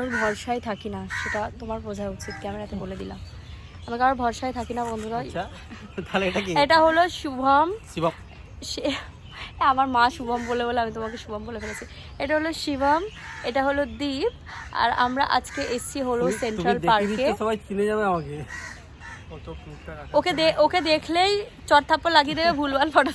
কারোর ভরসায় থাকি না সেটা তোমার বোঝা উচিত ক্যামেরাতে বলে দিলাম। আমি কারোর ভরসায় থাকি না বন্ধুরা। আচ্ছা তাহলে এটা কি? এটা হলো শুভম। শিবম। সে আমার মা শুভম বলে বলে আমি তোমাকে শুভম বলে ফেলেছি। এটা হলো শিবম এটা হলো দীপ আর আমরা আজকে এসছি হলো সেন্ট্রাল পার্কে। সবাই চিনে যাবে আমাকে। ওকে ওকে দেখলেই চট থাপ্পড় লাগিয়ে দেবে ভুলভাল ফটো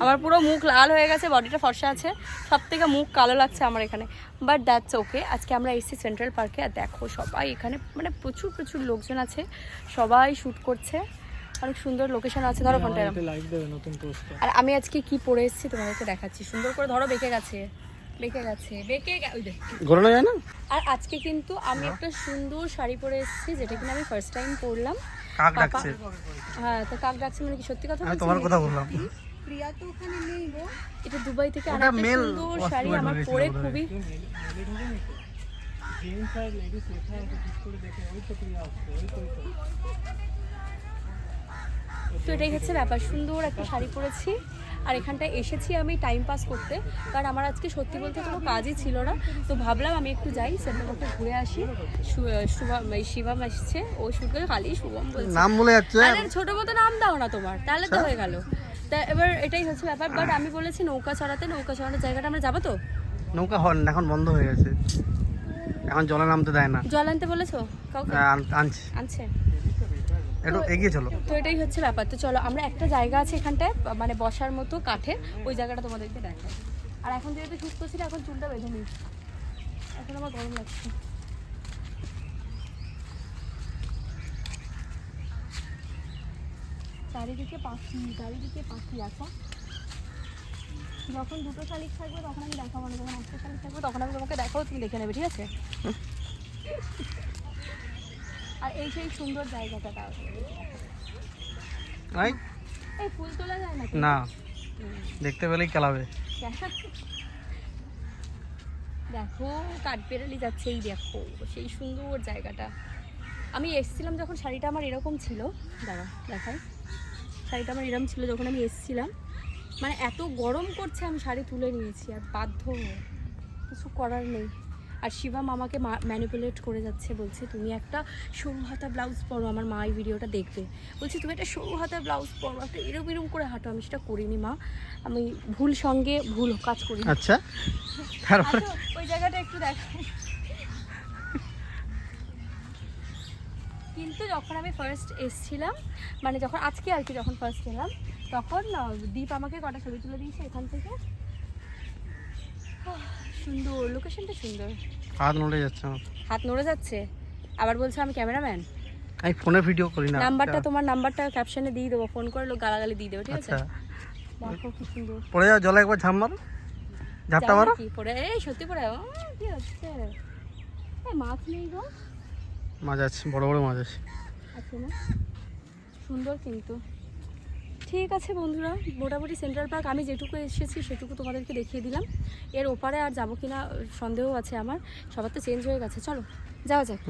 আমার পুরো মুখ লাল হয়ে গেছে বডিটা ফর্সা আছে সব থেকে মুখ কালো লাগছে আমার এখানে। বাট দ্যাটস ওকে আজকে আমরা এসেছি সেন্ট্রাল পার্কে আর দেখো সবাই এখানে মানে প্রচুর প্রচুর লোকজন আছে সবাই শ্যুট করছে। অনেক সুন্দর লোকেশন আছে ধরো ফোনটা আর আমি আজকে কি পরে এসেছি তোমাদেরকে দেখাচ্ছি। সুন্দর করে ধরো বেঁকে গেছে বেঁকে গেছে বেঁকে গে- ওই দেখ ঘোরানো যায় না? আর আজকে কিন্তু আমি একটা সুন্দর শাড়ি পরে এসেছি যেটা কিনা আমি ফার্স্ট টাইম পরলাম। কাক ডাকছে? হ্যাঁ তো কাক ডাকছে মানে কি সত্যি কথা আমি তোমার কথা বললাম। প্রিয়া তো ওখানে নেই গো। এটা দুবাই থেকে আর আনা সুন্দর শাড়ি আমার পরে। খুবই তো এটাই হচ্ছে ব্যাপার। সুন্দর একটা শাড়ি পরেছি। আর এখানটায় এসেছি আমি টাইম পাস করতে। কারণ আমার আজকে সত্যি বলতে কোনো কাজই ছিল না। তো ভাবলাম আমি একটু যাই সেন্টারটা ঘুরে আসি। শিবম আসছে ও করে খালি শুভম বলছে। নাম বলে যাচ্ছে। ছোট মতো নাম দাও না তোমার। তাহলে তো হয়ে গেল। তা এবার এটাই হচ্ছে ব্যাপার। বাট আমি বলেছি নৌকা চড়াতে নৌকা চড়ানোর জায়গাটা আমরা যাব তো? নৌকা হন এখন বন্ধ হয়ে গেছে। এখন জলে নামতে দেয় না। জল আনতে বলেছ? কাউকে? আন- আনছি। আনছে? একটু এগিয়ে চলো। তো এটাই হচ্ছে ব্যাপার। তো চলো, আমরা একটা জায়গা আছে এখানটায় মানে বসার মতো কাঠে ওই জায়গাটা তোমাদেরকে দেখাই। আর এখন যেহেতু সুস্থ ছিল, এখন চুলটা বেঁধে নিই। এখন আমার গরম লাগছে। চারিদিকে পাখি চারিদিকে পাখি আছে। যখন দুটো শালিক থাকবে, তখন আমি দেখাবো না, যখন একটা শালিক থাকবে, তখন আমি তোমাকে দেখাবো, তুমি দেখে নেবে, ঠিক আছে? আর এই সেই সুন্দর জায়গাটা তাও এই, এই ফুল তোলা যায় না না। দেখতে পেলেই খেলাবে। দেখো কাঠবেড়ালি যাচ্ছে এই দেখো সেই সুন্দর জায়গাটা। আমি এসছিলাম যখন শাড়িটা আমার এরকম ছিল। দাঁড়া দেখাই। শাড়িটা আমার এরকম ছিল যখন আমি এসছিলাম। মানে এত গরম করছে আমি শাড়ি তুলে নিয়েছি আর বাধ্য হয়ে। কিছু করার নেই। আর শিবাম আমাকে ম্যানিপুলেট করে যাচ্ছে বলছে তুমি একটা সরু হাতা ব্লাউজ পরো আমার মা এই ভিডিওটা দেখবে। বলছি তুমি একটা সরু হাতা ব্লাউজ পরো একটা এরম এরম করে হাঁটো আমি সেটা করিনি মা। আমি ভুল সঙ্গে ভুল কাজ করি আচ্ছা তারপরে? ওই জায়গাটা একটু দেখো। কিন্তু যখন আমি ফার্স্ট এসছিলাম মানে যখন আজকে আর কি যখন ফার্স্ট এলাম তখন দীপ আমাকে কটা ছবি তুলে দিয়েছে এখান থেকে। সুন্দর লোকেশনটা সুন্দর। হাত নড়ে যাচ্ছে আমার। হাত নড়ে যাচ্ছে? আবার বলছে আমি ক্যামেরাম্যান আমি ফোনে ভিডিও করি না। নাম্বারটা তোমার নাম্বারটা ক্যাপশনে দিয়ে দেবো ফোন করে লোক গালাগালি দিয়ে দেবো ঠিক আছে? আচ্ছা। দেখো কি সুন্দর। পড়ে যাও জলে একবার ঝাম মারো। ঝাপটা মারো। কি পড়ে? এই সত্যি পড়ে? কি হচ্ছে? এই মাছ নেই গো। মাছ আছে বড় বড় মাছ আছে। আছে না? সুন্দর কিন্তু। ঠিক আছে বন্ধুরা, মোটামুটি সেন্ট্রাল পার্ক আমি যেটুকু এসেছি সেটুকু তোমাদেরকে দেখিয়ে দিলাম। এর ওপারে আর যাব কিনা সন্দেহ আছে আমার, সবার তো চেঞ্জ হয়ে গেছে, চলো, যাওয়া যাক।